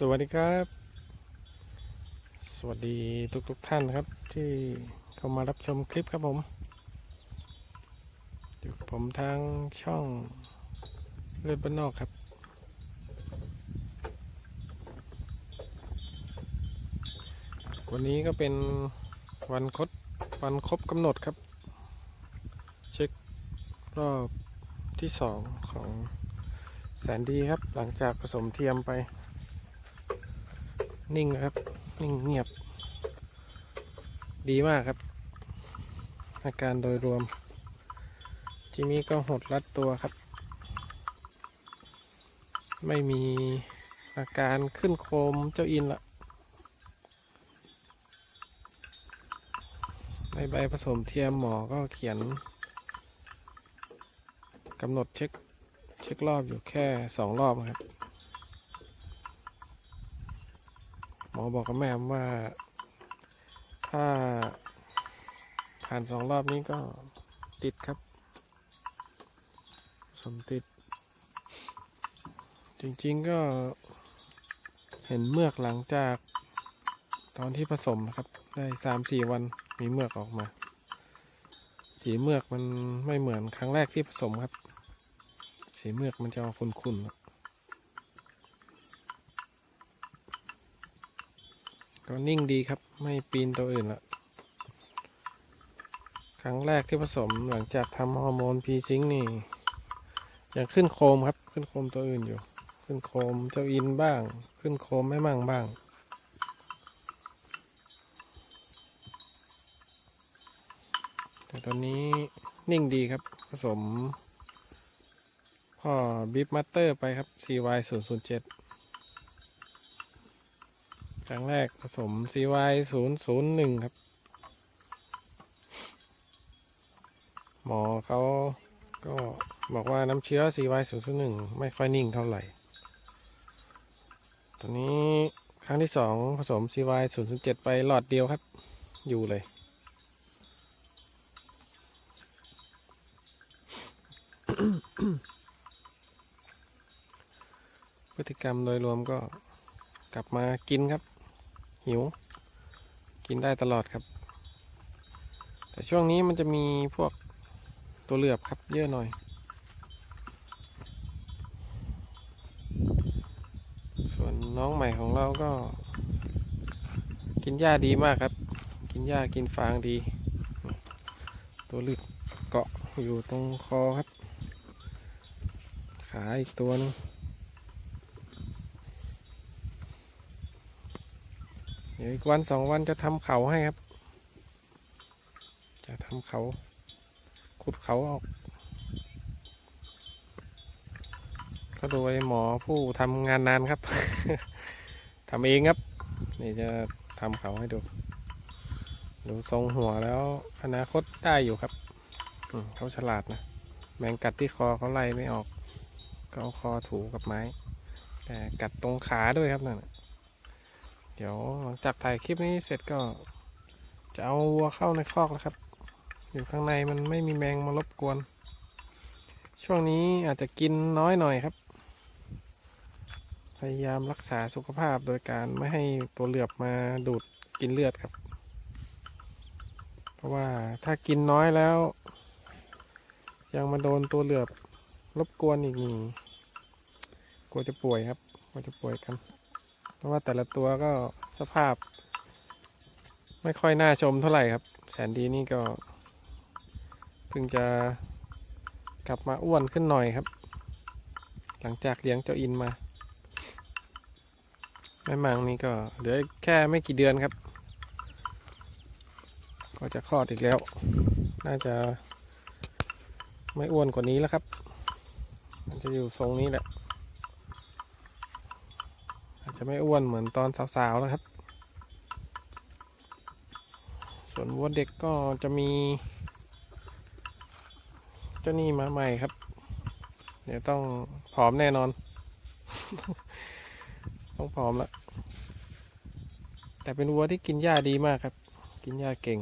สวัสดีครับ สวัสดีทุกๆทท่านครับที่เข้ามารับชมคลิปครับผมอยู่กับผมทางช่องเลือดบ้านนอกครับ วันนี้ก็เป็นวันคดวันครบกำหนดครับ เช็ครอบที่สองของแสนดีครับ หลังจากผสมเทียมไป นิ่งนะครับ นิ่งเงียบ ดีมากครับ อาการโดยรวม จิมี่ก็หดรัดตัวครับ ไม่มีอาการขึ้นโคมเจ้าอินละในใบผสมเทียมหมอก็เขียนกำหนดเช็ค เช็ครอบอยู่แค่สองรอบครับ หมอบอกกับแม่ว่า ถ้าผ่านสองรอบนี้ก็ติดครับ สมติด จริงๆก็เห็นเมือกหลังจากตอนที่ผสมนะครับ ได้สามสี่วันมีเมือกออกมา สีเมือกมันไม่เหมือนครั้งแรกที่ผสมครับ สีเมือกมันจะออกขุ่นๆ ก็นิ่งดีครับ ไม่ปีนตัวอื่นละครั้งแรกที่ผสมหลังจากทำฮอร์โมนพีซิงนี่ยังขึ้นโคมครับ ขึ้นโคมตัวอื่นอยู่ ขึ้นโคมเจ้าอินบ้าง ขึ้นโคมไม่มั่งบ้าง แต่ตอนนี้นิ่งดีครับ ผสมพ่อบิฟมัตเตอร์ไปครับ CY 0 0 7 ครั้งแรกผสม CY 0 0 1 ครับ หมอเขาก็บอกว่าน้ำเชื้อ CY 0 0 1 ไม่ค่อยนิ่งเท่าไหร่ตอนนี้ครั้งที่สองผสม CY 0 0 7 ไปหลอดเดียวครับ อยู่เลย พฤติกรรมโดยรวมก็กลับมากินครับ หิว กินได้ตลอดครับ แต่ช่วงนี้มันจะมีพวกตัวเหลือบครับเยอะหน่อย ส่วนน้องใหม่ของเราก็ กินหญ้าดีมากครับ กินหญ้ากินฟางดี ตัวเหลือบเกาะอยู่ตรงคอครับ ขาอีกตัวหนึง ดี๋ยวอีกวันสองวันจะทำเขาให้ครับ จะทำเขาขุดเขาออก ก็โดยหมอผู้ทำงานนานครับ ทำเองครับ นี่จะทำเขาให้ดู ดูทรงหัวแล้วอนาคตได้อยู่ครับอืเขาฉลาดนะ แมงกัดที่คอเขาไล่ไม่ออก ก็เอาคอถูกับไม้ แต่กัดตรงขาด้วยครับนั่นน่ะ เดี๋ยวหลังจากถ่ายคลิปนี้เสร็จก็จะเอาวัวเข้าในคอกแล้วครับ อยู่ข้างในมันไม่มีแมงมารบกวน ช่วงนี้อาจจะกินน้อยหน่อยครับ พยายามรักษาสุขภาพโดยการไม่ให้ตัวเหลือบมาดูดกินเลือดครับ เพราะว่าถ้ากินน้อยแล้ว ยังมาโดนตัวเหลือบรบกวนอีกนี่กลัวจะป่วยครับกลัวจะป่วยกัน ราะว่าแต่ละตัวก็สภาพ ไม่ค่อยน่าชมเท่าไหร่ครับ แสนดีนี่ก็เพิ่งจะกลับมาอ้วนขึ้นหน่อยครับ หลังจากเลี้ยงเจ้าอินมาแม่มังนี่ก็เหลือแค่ไม่กี่เดือนครับ ก็จะคลอดอีกแล้ว น่าจะไม่อ้วนกว่านี้แล้วครับ มันจะอยู่ทรงนี้แหละ จะไม่อ้วนเหมือนตอนสาวๆแล้วครับ ส่วนวัวเด็กก็จะมี เจ้านี่มาใหม่ครับ เดี๋ยวต้องผอมแน่นอน ต้องผอมละแต่เป็นวัวที่กินหญ้าดีมากครับ กินหญ้าเก่ง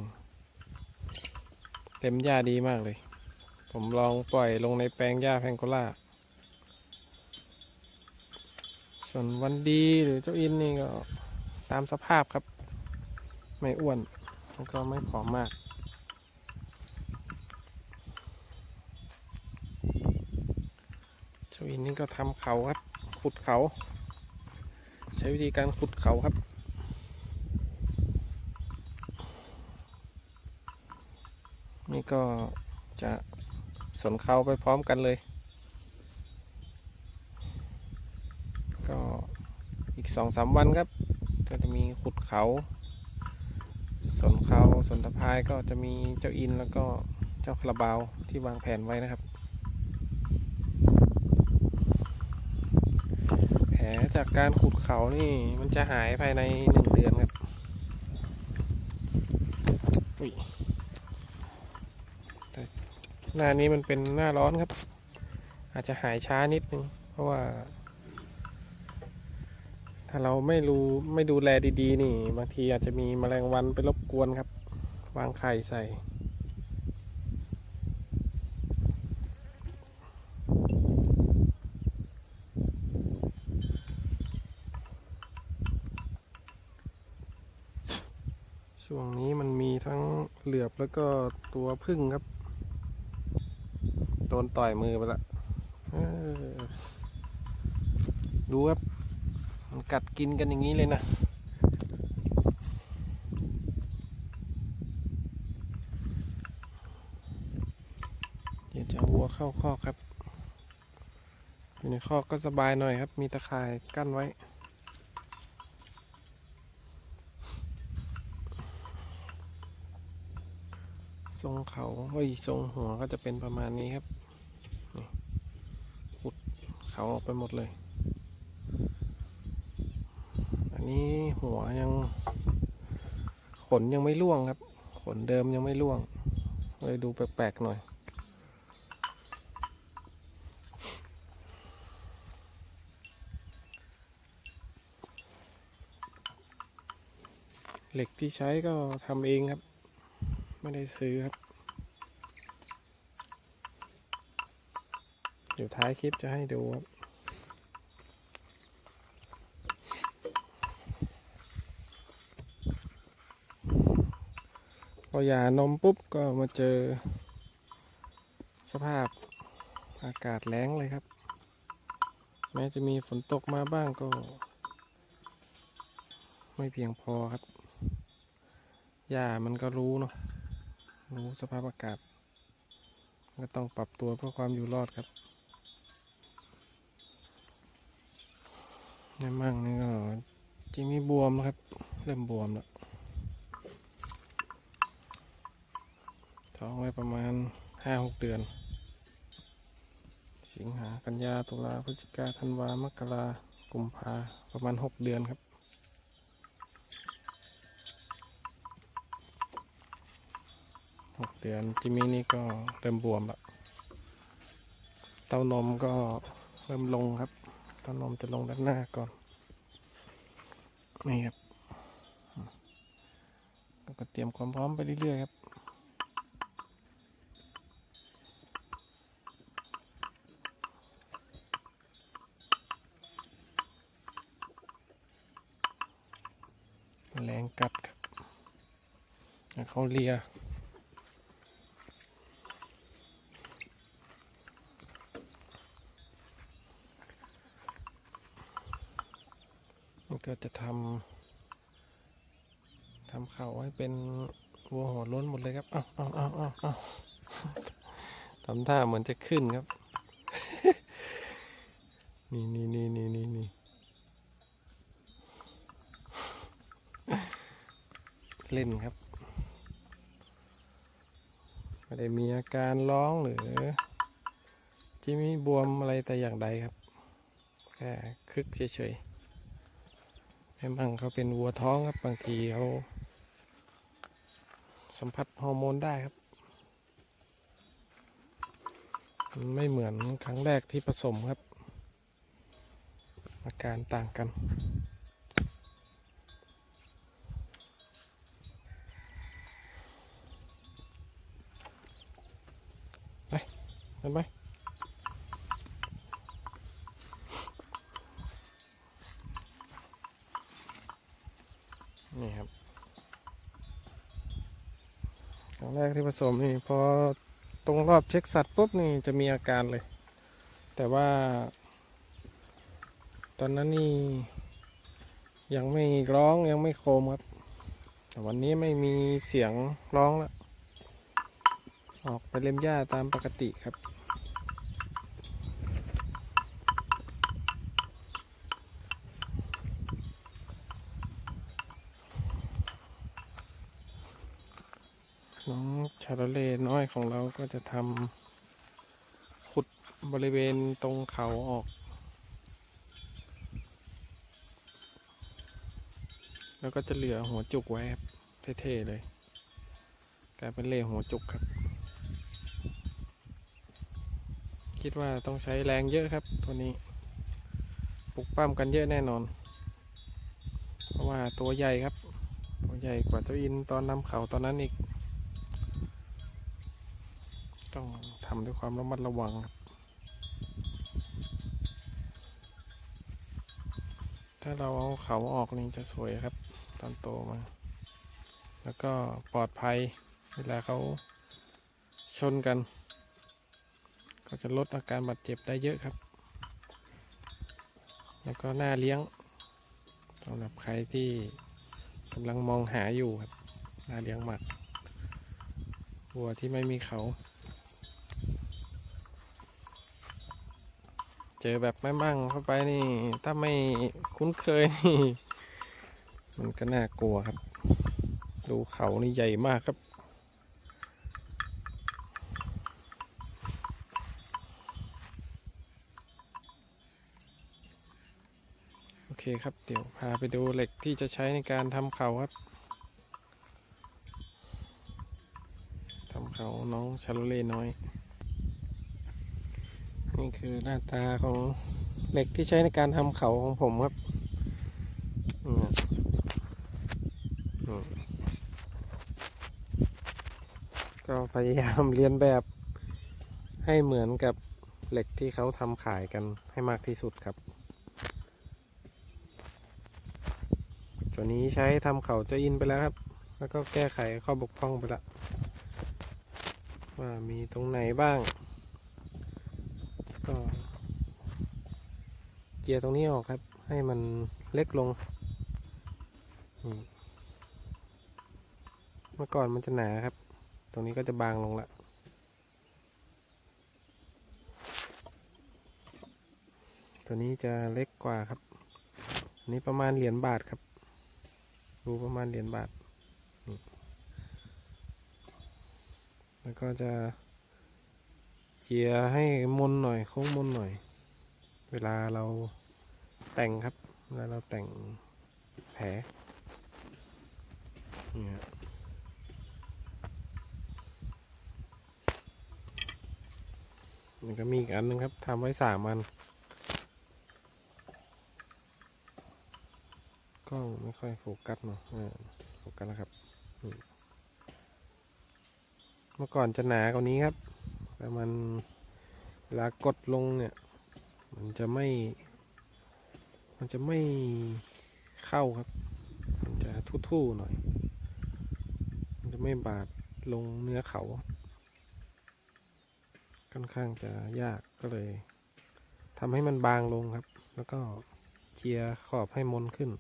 เต็มหญ้าดีมากเลย ผมลองปล่อยลงในแปลงหญ้าแพงโกล่า ส่วนวันดีหรือเจ้าอินนี่ก็ตามสภาพครับ ไม่อ้วนแล้วก็ไม่ผอมมากเจ้าอินนี่ก็ทำเขาครับ ขุดเขา ใช้วิธีการขุดเขาครับนี่ก็จะสนเขาไปพร้อมกันเลย ก็ อีกสองสามวันครับ ก็จะมีขุดเขาสนเขาสนตะพายก็จะมีเจ้าอินแล้วก็เจ้าคาราบาวที่วางแผนไว้นะครับ แผลจากการขุดเขานี่มันจะหายภายในหนึ่งเดือนครับอุ๊ยแต่หน้านี้มันเป็นหน้าร้อนครับ อาจจะหายช้านิดนึงเพราะว่า ถ้าเราไม่รู้ไม่ดูแลดีๆ นี่ บางทีอาจจะมีแมลงวันไปรบกวนครับ วางไข่ใส่ ช่วงนี้มันมีทั้งเหลือบแล้วก็ตัวพึ่งครับ โดนต่อยมือไปละดูครับ มันกัดกินกันอย่างนี้เลยนะเดี๋ยวจะวัวเข้าคอกครับอยู่ในคอกก็สบายหน่อยครับ มีตะข่ายกั้นไว้ทรงเขาเฮ้ยทรงหัวก็จะเป็นประมาณนี้ครับขุดเขาออกไปหมดเลย อั นี้หัวยัง ขนยังไม่ร่วงครับ ขนเดิมยังไม่ร่วง เลยดูแปลกๆหน่อย เหล็กที่ใช้ก็ทำเองครับ ไม่ได้ซื้อครับเดี๋ยวท้ายคลิปจะให้ดูครับ พอหย่านมปุ๊บก็มาเจอ สภาพอากาศแล้งเลยครับ แม้จะมีฝนตกมาบ้างก็ ไม่เพียงพอครับหญ้ามันก็รู้เนาะรู้สภาพอากาศ ก็ต้องปรับตัวเพื่อความอยู่รอดครับในมั่งนี่ก็จริงมีบวมนะครับ เริ่มบวมแล้ว ท้องไว้ประมาณห้าหกเดือน สิงหากันยาตุลาพฤศจิกาธันวามกรากุมภาประมาณหกเดือนครับ หกเดือนจิมมี่นี่ก็เริ่มบวมแล้วเต้านมก็เริ่มลงครับ เต้านมจะลงด้านหน้าก่อน นี่ครับก็เตรียมความพร้อมไปเรื่อยๆครับ แมลง กัดครับเขาเลียมันก็จะทำทำเขาให้เป็นวัวหัวล้นหมดเลยครับ เอาเอาเอาเอาเอาทำท่าเหมือนจะขึ้นครับ นี่นี่นี่นี่นี่ เล่นครับ ไม่ได้มีอาการร้องหรือที่มีบวมอะไรแต่อย่างใดครับ แค่คึกเฉยๆให้มั่งเขาเป็นวัวท้องครับบางทีเขาสัมผัสฮอร์โมนได้ครับ ไม่เหมือนครั้งแรกที่ผสมครับ อาการต่างกัน เห็นไหมนี่ครับครั้งแรกที่ผสมนี่พอตรงรอบเช็คสัตว์ปุ๊บนี่จะมีอาการเลย แต่ว่า ตอนนั้นนี่ ยังไม่ร้องยังไม่โคมครับ แต่วันนี้ไม่มีเสียงร้องแล้ว ออกไปเล่มหญ้าตามปกติครับน้องชาลเลน้อยของเราก็จะทำขุดบริเวณตรงเขาออก แล้วก็จะเหลือหัวจุกไว้ครับเท่ๆเลย กลายเป็นเล่หัวจุกครับ คิดว่าต้องใช้แรงเยอะครับตัวนี้ปลุกปั้มกันเยอะแน่นอน เพราะว่าตัวใหญ่ครับ ตัวใหญ่กว่าเจ้าอินตอนนำเขาตอนนั้นอีก ต้องทำด้วยความระมัดระวังครับถ้าเราเอาเขาออกนี่จะสวยครับ ตอนโตมา แล้วก็ปลอดภัยเวลาเขาชนกัน ก็จะลดอาการบาดเจ็บได้เยอะครับ แล้วก็หน่าเลี้ยงสำหรับใครที่กำลังมองหาอยู่ครับหน่าเลี้ยงหมากวัวที่ไม่มีเขา เจอแบบแม่บ้างเข้าไปนี่ ถ้าไม่คุ้นเคยนี่ มันก็น่ากลัวครับ ดูเขานี่ใหญ่มากครับ เคครับเดี๋ยวพาไปดูเหล็กที่จะใช้ในการทำเขาครับทำเขาน้องชาโลเล่น้อย นี่คือหน้าตาของเหล็กที่ใช้ในการทำเขาของผมครับนี่ครับอืมก็พยายามเรียนแบบให้เหมือนกับเหล็กที่เขาทำขายกันให้มากที่สุดครับ ตัวนี้ใช้ทำเขาจะอินไปแล้วครับ แล้วก็แก้ไขข้อบกพร่องไปละว่ามีตรงไหนบ้าง ก็เจียร์ตรงนี้ออกครับ ให้มันเล็กลง เมื่อก่อนมันจะหนาครับ ตรงนี้ก็จะบางลงละตัวนี้จะเล็กกว่าครับ อันนี้ประมาณเหรียญบาทครับ รูประมาณเหรียญบาท แล้วก็จะเจียให้มนหน่อยโค้งมนหน่อย เวลาเราแต่งครับ เวลาเราแต่งแผลเนี่ยมันก็มีอีกอันหนึงครับทำไว้สามอัน ล้องไม่ค่อยโฟกัสเนาะโฟกัสแล้วครับ เมื่อก่อนจะหนากว่านี้ครับ แต่มันเวลากดลงเนี่ย มันจะไม่ มันจะไม่เข้าครับ มันจะทู่ๆหน่อย มันจะไม่บาดลงเนื้อเขา ค่อนข้างจะยากก็เลยทำให้มันบางลงครับ แล้วก็เจียขอบให้มนขึ้น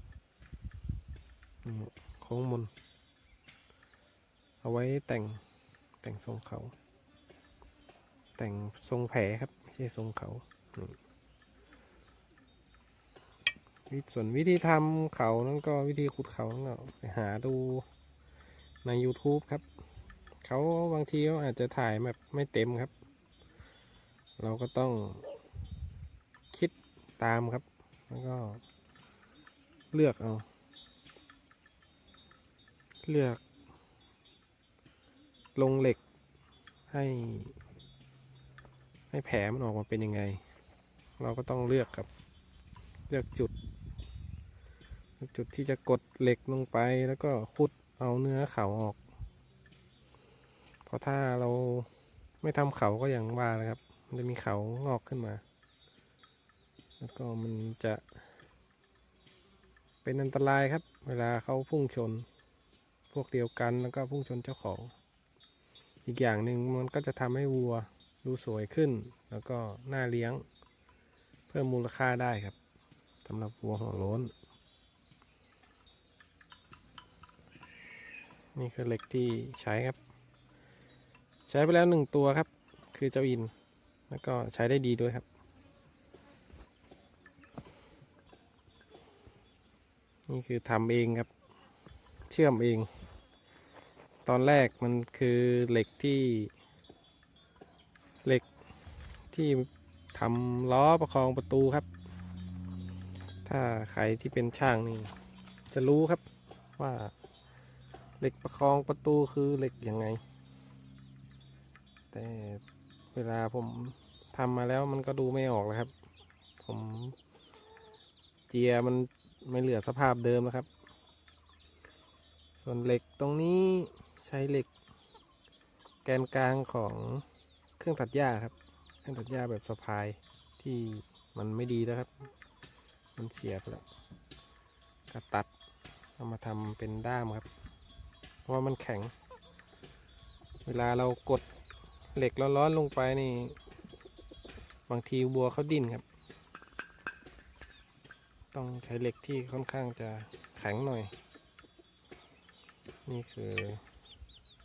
โค้งมน เอาไว้แต่งแต่งทรงเขา แต่งทรงแผลครับ ไม่ใช่ทรงเขาส่วนวิธีทำเขานั่นก็วิธีขุดเขานั่นก็ไปหาดูใน YouTube ครับ เขาบางทีเขาอาจจะถ่ายแบบไม่เต็มครับ เราก็ต้องคิดตามครับ แล้วก็เลือกเอา เลือก ลงเหล็กให้ ให้แผลมันออกมาเป็นยังไง เราก็ต้องเลือกครับ เลือกจุด จุดที่จะกดเหล็กลงไปแล้วก็ขุดเอาเนื้อเขาออก เพราะถ้าเราไม่ทำเขาก็อย่างว่านะครับ มันจะมีเขางอกขึ้นมา แล้วก็มันจะเป็นอันตรายครับ เวลาเขาพุ่งชน พวกเดียวกันแล้วก็พุ่งชนเจ้าของ อีกอย่างหนึ่งมันก็จะทำให้วัวดูสวยขึ้น แล้วก็น่าเลี้ยง เพิ่มมูลค่าได้ครับสำหรับวัวหัวโล้น นี่คือเหล็กที่ใช้ครับ ใช้ไปแล้วหนึ่งตัวครับ คือเจ้าอิน แล้วก็ใช้ได้ดีด้วยครับนี่คือทำเองครับ เชื่อมเอง ตอนแรกมันคือเหล็กที่เหล็กที่ทำล้อประคองประตูครับ ถ้าใครที่เป็นช่างนี่ จะรู้ครับว่าเหล็กประคองประตูคือเหล็กยังไง แต่เวลาผมทำมาแล้วมันก็ดูไม่ออกแล้วครับ ผมเจียมันไม่เหลือสภาพเดิมแล้วครับ ส่วนเหล็กตรงนี้ ใช้เหล็ก แกนกลางของเครื่องตัดหญ้าครับ เครื่องตัดหญ้าแบบสะพายที่มันไม่ดีแล้วครับ มันเสียไปแล้วก็ตัดเอามาทำเป็นด้ามครับ เพราะว่ามันแข็ง เวลาเรากดเหล็กร้อนๆลงไปนี่ บางทีบัวเขาดิ้นครับ ต้องใช้เหล็กที่ค่อนข้างจะแข็งหน่อย นี่คือ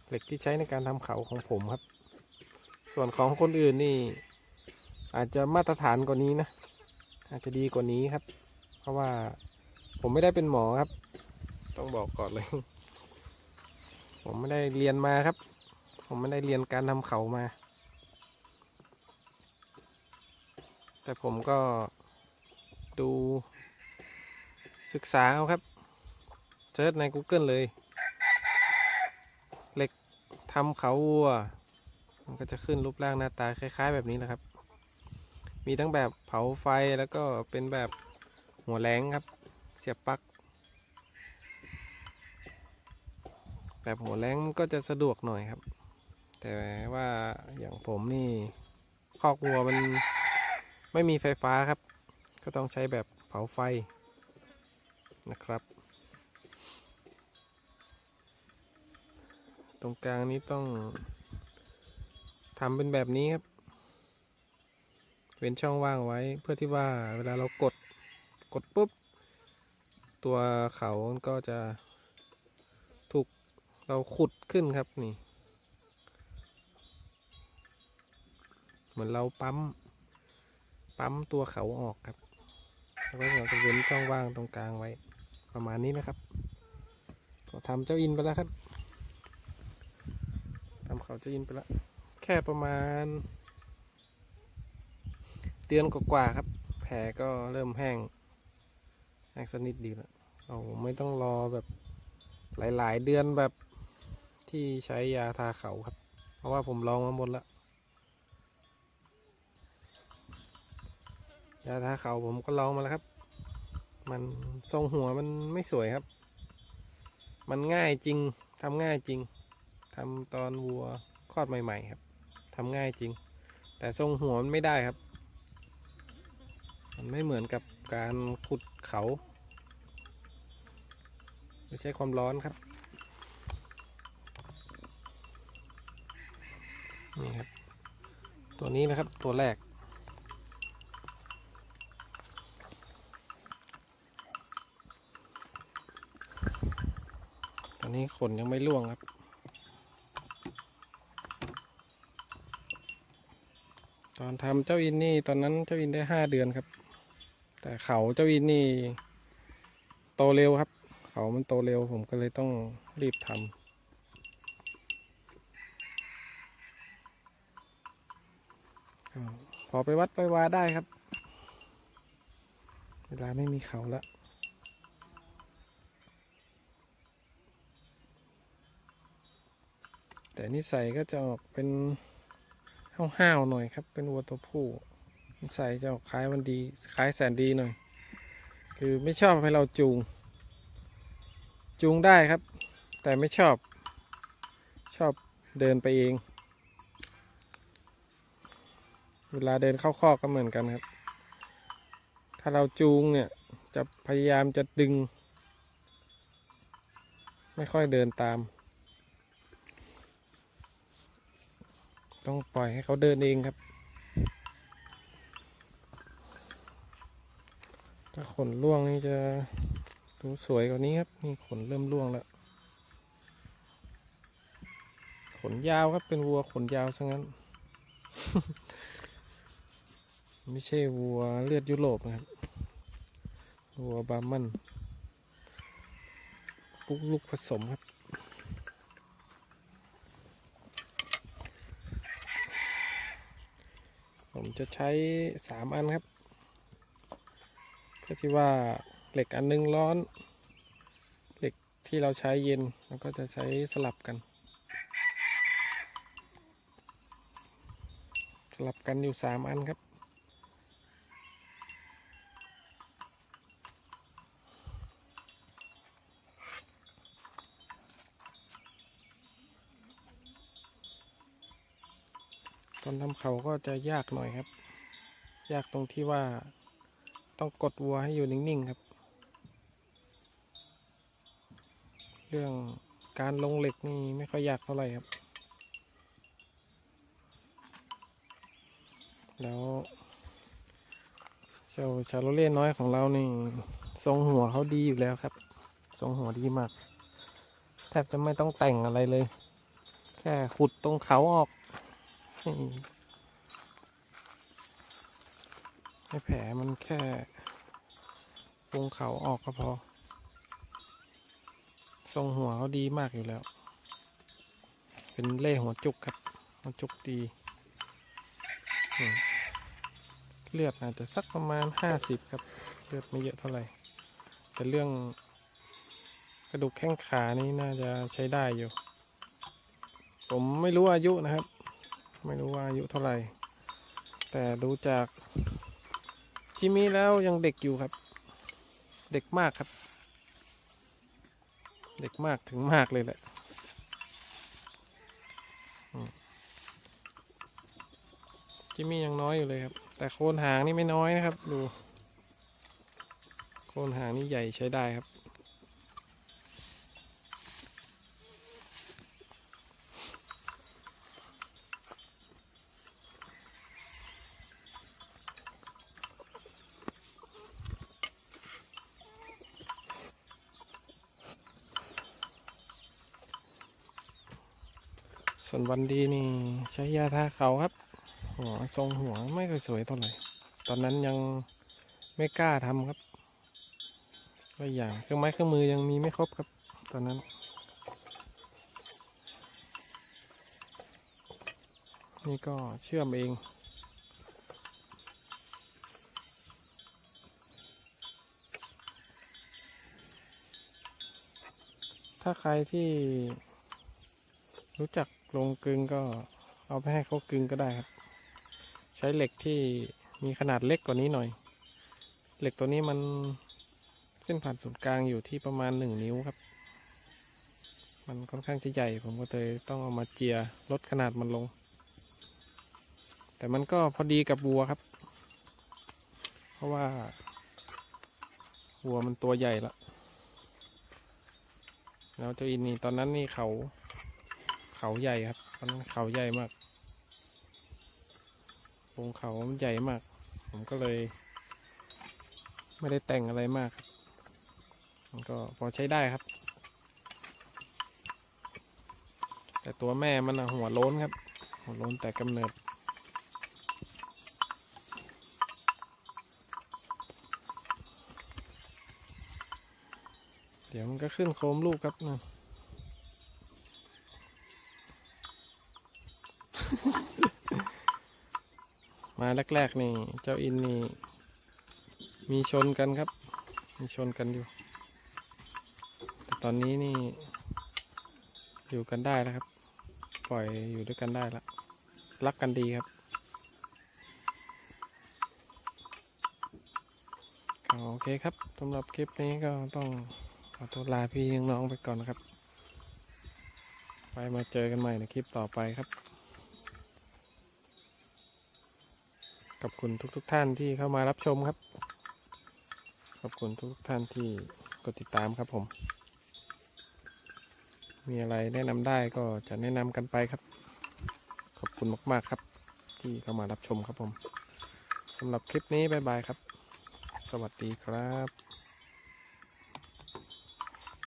เหล็กที่ใช้ในการทำเขาของผมครับ ส่วนของคนอื่นนี่ อาจจะมาตรฐานกว่านี้นะ อาจจะดีกว่านี้ครับ เพราะว่าผมไม่ได้เป็นหมอครับ ต้องบอกก่อนเลย ผมไม่ได้เรียนมาครับ ผมไม่ได้เรียนการทำเขามา แต่ผมก็ดูศึกษาเอาครับเซิร์ชใน Google เลย ทำเขาวัว มันก็จะขึ้นรูปร่างหน้าตาคล้าย ๆ แบบนี้นะครับ มีทั้งแบบเผาไฟแล้วก็เป็นแบบหัวแรงครับ เสียบปลั๊กแบบหัวแรงก็จะสะดวกหน่อยครับ แต่ว่าอย่างผมนี่คอกวัวมันไม่มีไฟฟ้าครับ ก็ต้องใช้แบบเผาไฟนะครับ ตรงกลางนี้ต้องทำเป็นแบบนี้ครับ เว้นช่องว่างไว้เพื่อที่ว่าเวลาเรากดกดปุ๊บ ตัวเขาก็จะถูกเราขุดขึ้นครับนี่ เหมือนเราปั๊ม ปั๊มตัวเขาออกครับ แล้วก็เราจะเว้นช่องว่างตรงกลางไว้ประมาณนี้นะครับก็ทำเจ้าอินไปแล้วครับำเขาจ้าอินไปแล้วแค่ประมาณ เดือนกว่าๆครับ แผลก็เริ่มแห้งแห้งสนิดดีแล้วเราไม่ต้องรอแบบหลาย ๆ เดือนแบบที่ใช้ยาทาเขาครับ เพราะว่าผมลองมาหมดแล้วยาทาเขาผมก็ลองมาแล้วครับ มันทรงหัวมันไม่สวยครับ มันง่ายจริงทำง่ายจริง ทำตอนวัวคลอดใหม่ๆครับทำง่ายจริง แต่ทรงหัวมันไม่ได้ครับ มันไม่เหมือนกับการขุดเขาไม่ใช่ความร้อนครับ นี่ครับ ตัวนี้นะครับตัวแรกตอนนี้ขนยังไม่ร่วงครับ อนทำเจ้าอินนี่ตอนนั้นเจ้าอินได้ห้าเดือนครับ แต่เขาเจ้าอินนี่โตเร็วครับ เขามันโตเร็วผมก็เลยต้องรีบทำก็พอไปวัดไปวาได้ครับ เวลาไม่มีเขาแล้วแต่นิสัยก็จะออกเป็น ห้าวๆหน่อยครับ เป็นวัวตัวผู้นิสัยจะออกคล้ายวันดีคล้ายแสนดีหน่อย คือไม่ชอบให้เราจูง จูงได้ครับ แต่ไม่ชอบ ชอบเดินไปเอง เวลาเดินเข้าคอกก็เหมือนกันครับ ถ้าเราจูงเนี่ยจะพยายามจะดึง ไม่ค่อยเดินตาม ต้องปล่อยให้เขาเดินเองครับ ถ้าขนร่วงนี่จะดูสวยกว่านี้ครับ นี่ขนเริ่มร่วงแล้ว ขนยาวครับเป็นวัวขนยาวซะงั้น ไม่ใช่วัวเลือดยุโรปนะครับ วัวบาร์มัน ปุกลูกผสมครับ ผม จะใช้สามอันครับเพื่อที่ว่าเหล็กอันนึงร้อน เหล็กที่เราใช้เย็นแล้วก็จะใช้สลับกัน สลับกันอยู่สามอันครับ ตอนทำ เขาก็จะยากหน่อยครับ ยากตรงที่ว่าต้องกดวัวให้อยู่นิ่งๆครับ เรื่องการลงเหล็กนี่ไม่ค่อยยากเท่าไหร่ครับ แล้วเจ้าชาโลเล่น้อยของเรานี่ทรงหัวเขาดีอยู่แล้วครับ ทรงหัวดีมาก แทบจะไม่ต้องแต่งอะไรเลย แค่ขุดตรงเขาออก ให้แผลมันแค่ปรุงเขาออกก็พอ ทรงหัวเขาดีมากอยู่แล้ว เป็นเล่หัวจุกครับ หัวจุกดี เลือดอาจจะสักประมาณห้าสิบครับ เลือดไม่เยอะเท่าไหร่ แต่เรื่องกระดูกแข้งขานี่น่าจะใช้ได้อยู่ ผมไม่รู้อายุนะครับ ไม่รู้ว่าอายุเท่าไหร่ แต่ดูจาก ทีมีแล้วยังเด็กอยู่ครับ เด็กมากครับ เด็กมากถึงมากเลยแหละอืมจิมมี่ยังน้อยอยู่เลยครับ แต่โคนหางนี่ไม่น้อยนะครับ ดู โคนหางนี่ใหญ่ใช้ได้ครับ วันดีนี่ใช้ยาทาเขาครับ หัวทรงหัวไม่ค่อยสวยเท่าไหร่ตอนนั้นยังไม่กล้าทำครับก็อย่างเครื่องไม้เครื่องมือยังมีไม่ครบครับ ตอนนั้นนี่ก็เชื่อมเอง ถ้าใครที่รู้จัก ลงกึงก็เอาไปให้เขากึงก็ได้ครับ ใช้เหล็กที่มีขนาดเล็กกว่านี้หน่อย เหล็กตัวนี้มันเส้นผ่านศูนย์กลางอยู่ที่ประมาณหนึ่งนิ้วครับ มันค่อนข้างจะใหญ่ ผมก็เลยต้องเอามาเจียลดขนาดมันลง แต่มันก็พอดีกับวัวครับ เพราะว่าวัวมันตัวใหญ่ละแล้วเจ้าอินนี่ตอนนั้นนี่เขา เขาใหญ่ครับตอนนั้นเขาใหญ่มากโครงเขามันใหญ่มาก ผมก็เลย ไม่ได้แต่งอะไรมากครับมันก็พอใช้ได้ครับ แต่ตัวแม่มันหัวโล้นครับ หัวโล้นแต่กำเนิดเดี๋ยวมันก็ขึ้นโคมลูกครับนะ มาแรก ๆ นี่ เจ้าอินนี่ มีชนกันครับ มีชนกันอยู่ แต่ตอนนี้นี่ อยู่กันได้แล้วครับ ปล่อยอยู่ด้วยกันได้แล้วรักกันดีครับ โอเคครับสำหรับคลิปนี้ก็ต้องขอตัวลาพี่น้องๆไปก่อนนะครับ ไปมาเจอกันใหม่ในคลิปต่อไปครับ ขอบคุณทุกๆทท่านที่เข้ามารับชมครับ ขอบคุณทุกๆท่านที่กดติดตามครับผม มีอะไรแนะนำได้ก็จะแนะนำกันไปครับ ขอบคุณมากๆครับ ที่เข้ามารับชมครับผมสำหรับคลิปนี้บ๊ายบายครับ สวัสดีครับ